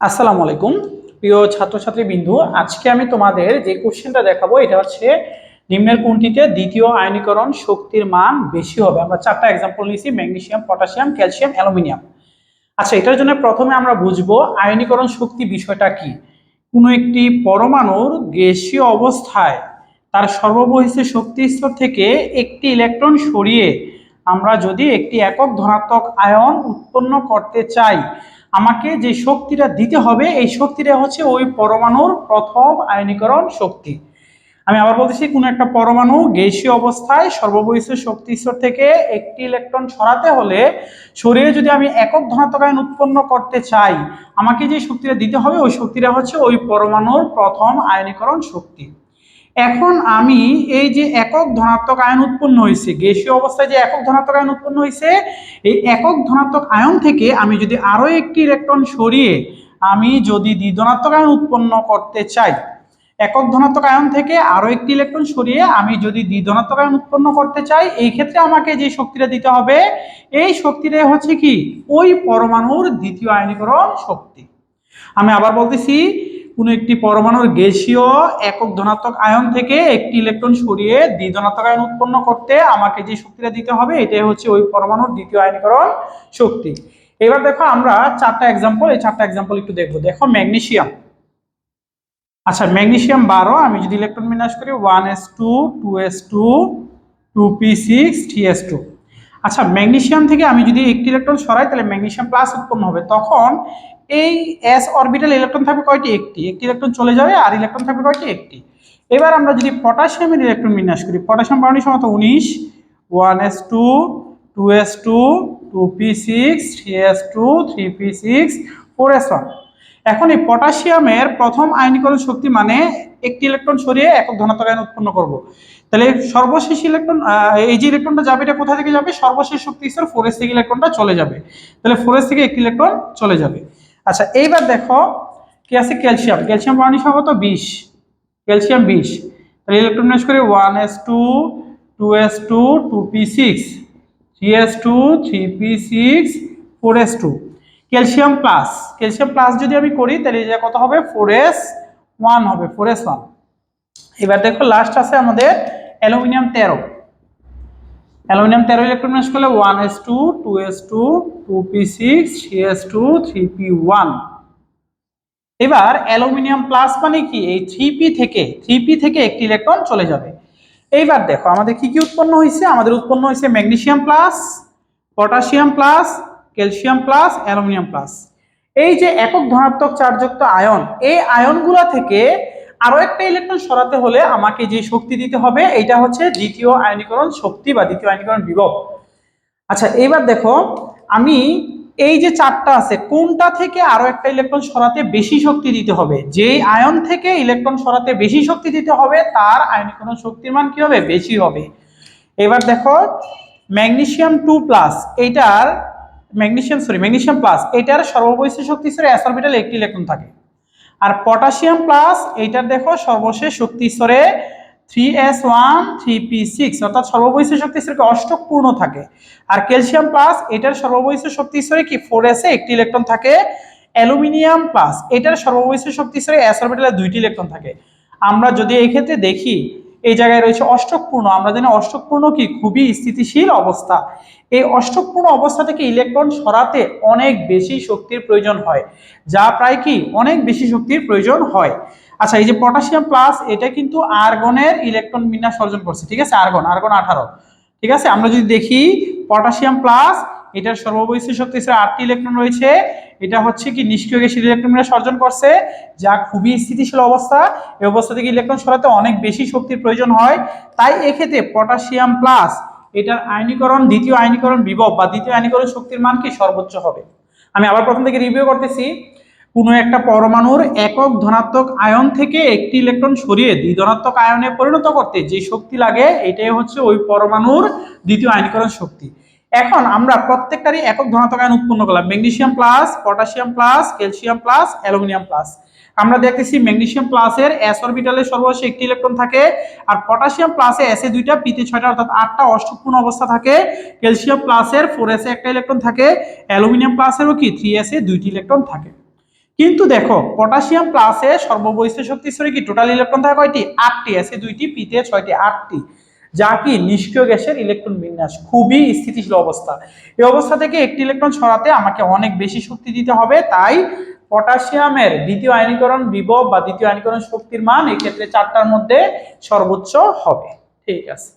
আসসালামু আলাইকুম। প্রিয় ছাত্রছাত্রী বিন্দু আজকে আমি তোমাদের যে কোশ্চেনটা দেখাবো, এটা হচ্ছে নিম্নের কোনটিতে দ্বিতীয় আয়নীকরণ শক্তির মান বেশি হবে? আমরা চারটা এক্সাম্পল নিয়েছি ম্যাগনেশিয়াম পটাশিয়াম ক্যালসিয়াম অ্যালুমিনিয়াম আচ্ছা এটার জন্য প্রথমে আমরা বুঝব আয়নীকরণ শক্তি বিষয়টা কি। কোনো একটি পরমাণুর গ্যাসীয় অবস্থায় তার সর্ববহিষ্ঠ শক্তি স্তর থেকে একটি ইলেকট্রন সরিয়ে আমরা যদি একটি একক ধনাত্মক আয়ন উৎপন্ন করতে চাই আমাকে যে শক্তিটা দিতে হবে, এই শক্তিটা হচ্ছে ওই পরমাণুর প্রথম আয়নীকরণ শক্তি। আমি আবার বলতেছি, কোনো একটা পরমাণু গ্যাসীয় অবস্থায় সর্ববহিষ্ঠ শক্তি স্তর থেকে একটি ইলেকট্রন সরাতে হলে সরিয়ে যদি আমি একক ধনাত্মক আয়ন উৎপন্ন করতে চাই, আমাকে যে শক্তিটা দিতে হবে, ওই শক্তিটা হচ্ছে ওই পরমাণুর প্রথম আয়নীকরণ শক্তি। এখন আমি এই যে একক ধনাত্মক আয়ন উৎপন্ন হয়েছে, গ্যাসীয় অবস্থায় যে একক ধনাত্মক আয়ন উৎপন্ন হয়েছে, এই একক ধনাত্মক আয়ন থেকে আমি যদি আরও একটি ইলেকট্রন সরিয়ে আমি যদি দ্বিধনাত্মক আয়ন উৎপন্ন করতে চাই, একক ধনাত্মক আয়ন থেকে আরও একটি ইলেকট্রন সরিয়ে আমি যদি দ্বিধনাত্মক আয়ন উৎপন্ন করতে চাই, এই ক্ষেত্রে আমাকে যে শক্তিটা দিতে হবে, এই শক্তিটা হচ্ছে কি? ওই পরমাণুর দ্বিতীয় আয়নীকরণ শক্তি। আমি আবার বলতেছি কোনো একটি পরমাণুর গ্যাসীয় একক ধনাত্মক আয়ন থেকে একটি ইলেকট্রন সরিয়ে দ্বিধনাত্মক আয়ন উৎপন্ন করতে আমাকে যে শক্তিটা দিতে হবে, এটাই হচ্ছে ওই পরমাণুর দ্বিতীয় আয়নীকরণ শক্তি। এবার দেখো আমরা চারটা এক্সাম্পল এই চারটা এক্সাম্পল একটু দেখব। দেখো ম্যাগনেশিয়াম আচ্ছা ম্যাগনেশিয়াম বারো, আমি যদি ইলেকট্রন বিন্যাস করি one S two two S two two P six three S two আচ্ছা ম্যাগনেশিয়াম থেকে আমি যদি একটি ইলেকট্রন সরাই, তাহলে ম্যাগনেশিয়াম প্লাস উৎপন্ন হবে। তখন এই এস অরবিটাল ইলেকট্রন থাকবে কয়টি? একটি। একটি ইলেকট্রন চলে যাবে, আর ইলেকট্রন থাকবে কয়টি? একটি। এবার আমরা যদি পটাশিয়ামের ইলেকট্রন বিন্যাস করি পটাশিয়াম বারণী সমত উনিশ one S two two S two two P six three S two three P six four S one এখন এই পটাশিয়ামের প্রথম আয়নীকরণ শক্তি মানে একটি ইলেকট্রন সরিয়ে একক ধনাত্মক আয়ন উৎপন্ন করব। তাহলে সর্বশেষ ইলেকট্রন এই যে ইলেকট্রনটা যাবে এটা কোথা থেকে যাবে? সর্বশেষ শক্তি স্তর ফোর এস থেকে ইলেকট্রনটা চলে যাবে। তাহলে ফোর এস থেকে একটি ইলেকট্রন চলে যাবে। আচ্ছা এইবার দেখো কি আছে? ক্যালসিয়াম। ক্যালসিয়াম পানি সম্ভবত বিশ ক্যালসিয়াম বিশ তাহলে ইলেকট্রন ম্যাচ করে one S two two S two two P six, three S two, three P six, four S two. Calcium plus. Calcium plus যদি আমি করি, তাহলে এটা কত হবে? ফোর এস ওয়ান হবে ফোর এস ওয়ান। এবার দেখো লাস্ট আছে আমাদের অ্যালুমিনিয়াম তেরো। অ্যালুমিনিয়াম তেরো ইলেকট্রন ম্যাচ করলে one S two two S two two P six three S two three P one এবার অ্যালুমিনিয়াম প্লাস মানে কি? এই থ্রি পি থেকে থ্রি পি থেকে একটি ইলেকট্রন চলে যাবে। এইবার দেখো, আমাদের কি কি উৎপন্ন হয়েছে আমাদের উৎপন্ন হয়েছে magnesium plus potassium plus calcium plus, aluminium plus. এই যে একক ধনাত্মক চার্জযুক্ত আয়ন, এই আয়নগুলো থেকে আরও একটা ইলেকট্রন সরাতে হলে আমাকে যে শক্তি দিতে হবে এটা হচ্ছে দ্বিতীয় আয়নীকরণ শক্তি বা দ্বিতীয় আয়নীকরণ বিভব। আচ্ছা এবার দেখো, আমি এই যে চারটা আছে, কোনটা থেকে আরও একটা ইলেকট্রন সরাতে বেশি শক্তি দিতে হবে? যেই আয়ন থেকে ইলেকট্রন সরাতে বেশি শক্তি দিতে হবে, তার আয়নীকরণ শক্তির মান কি হবে? বেশি হবে। এবার দেখো, ম্যাগনেসিয়াম টু প্লাস, এইটার ম্যাগনেসিয়াম সরি ম্যাগনেসিয়াম প্লাস এটার সর্ববৈশ্য শক্তি স্তরে এস একটি ইলেকট্রন থাকে। আর পটাশিয়াম প্লাস এইটার দেখো সর্বশেষ শক্তি স্তরে three S one three P six অর্থাৎ সর্ববৈশ্য শক্তি স্তরে অষ্টক পূর্ণ থাকে। আর ক্যালসিয়াম প্লাস এটার সর্ববৈশ্য শক্তি স্তরে কি ফোর এসে একটি ইলেকট্রন থাকে। অ্যালুমিনিয়াম প্লাস এটার সর্ববৈশ্য শক্তি স্তরে এস অরবিটালে দুইটি ইলেকট্রন থাকে। আমরা যদি এই ক্ষেত্রে দেখি এই জায়গায় রয়েছে অষ্টকপূর্ণ। আমরা জানি অষ্টকপূর্ণ কি? খুবই স্থিতিশীল অবস্থা। এই অষ্টকপূর্ণ অবস্থা থেকে ইলেকট্রন সরাতে অনেক বেশি শক্তির প্রয়োজন হয়, যা প্রায় কি? অনেক বেশি শক্তির প্রয়োজন হয়। আচ্ছা এই যে পটাশিয়াম প্লাস এটা কিন্তু আর্গনের ইলেকট্রন বিন্যাস অর্জন করছে, ঠিক আছে? আর্গন আর্গন আঠারো। ঠিক আছে? আমরা যদি দেখি, পটাশিয়াম প্লাস এটার সর্ববৈশ্য শক্তি হিসেবে আটটি ইলেকট্রন রয়েছে। এটা হচ্ছে কি নিষ্ক্রিয় গ্যাসের ইলেকট্রন বিন্যাস অর্জন করছে, যা খুবই স্থিতিশীল অবস্থা। এই অবস্থা থেকে ইলেকট্রন সরাতে অনেক বেশি শক্তির প্রয়োজন হয়। তাই এক্ষেত্রে পটাশিয়াম প্লাস এটার আয়নীকরণ, দ্বিতীয় আয়নীকরণ বিভব বা দ্বিতীয় আয়নীকরণ শক্তির মান কি সর্বোচ্চ হবে? আমি আবার প্রথম থেকে রিভিউ করতেছি। কোনো একটা পরমাণুর একক ধনাত্মক আয়ন থেকে একটি ইলেকট্রন সরিয়ে দ্বিধনাত্মক আয়নে পরিণত করতে যে শক্তি লাগে, এটাই হচ্ছে ওই পরমাণুর দ্বিতীয় আয়নীকরণ শক্তি। এখন আমরা প্রত্যেকটারই একক ধনাত্মক আয়ন উৎপন্ন করলাম। Magnesium plus potassium plus, calcium plus, aluminium plus. আমরা দেখতেছি ম্যাগনেসিয়াম প্লাসের এস অরবিটালে সর্বশেষ একটি ইলেকট্রন থাকে আর পটাশিয়াম প্লাসে এসে দুইটা পিতে ছয়টা, অর্থাৎ আটটা অষ্টপূর্ণ অবস্থা থাকে। ক্যালসিয়াম প্লাসের ফোর এসে একটা ইলেকট্রন থাকে, অ্যালুমিনিয়াম প্লাসেরও কি থ্রি এসে দুইটি ইলেকট্রন থাকে। কিন্তু দেখো পটাশিয়াম প্লাসে শক্তি স্তরে কি টোটাল ইলেকট্রন থাকে কয়টি? আটটি আছে দুইটি পিতে ছয়টি, আটটি। যা কি নিষ্ক্রিয় গ্যাসের ইলেকট্রন বিন্যাস। খুবই স্থিতিশীল অবস্থা। এই অবস্থা থেকে একটি ইলেকট্রন ছড়াতে আমাকে অনেক বেশি শক্তি দিতে হবে, তাই পটাশিয়ামের দ্বিতীয় আয়নীকরণ বিভব বা দ্বিতীয় আয়নীকরণ শক্তির মান এই ক্ষেত্রে চারটার মধ্যে সর্বোচ্চ হবে। ঠিক আছে।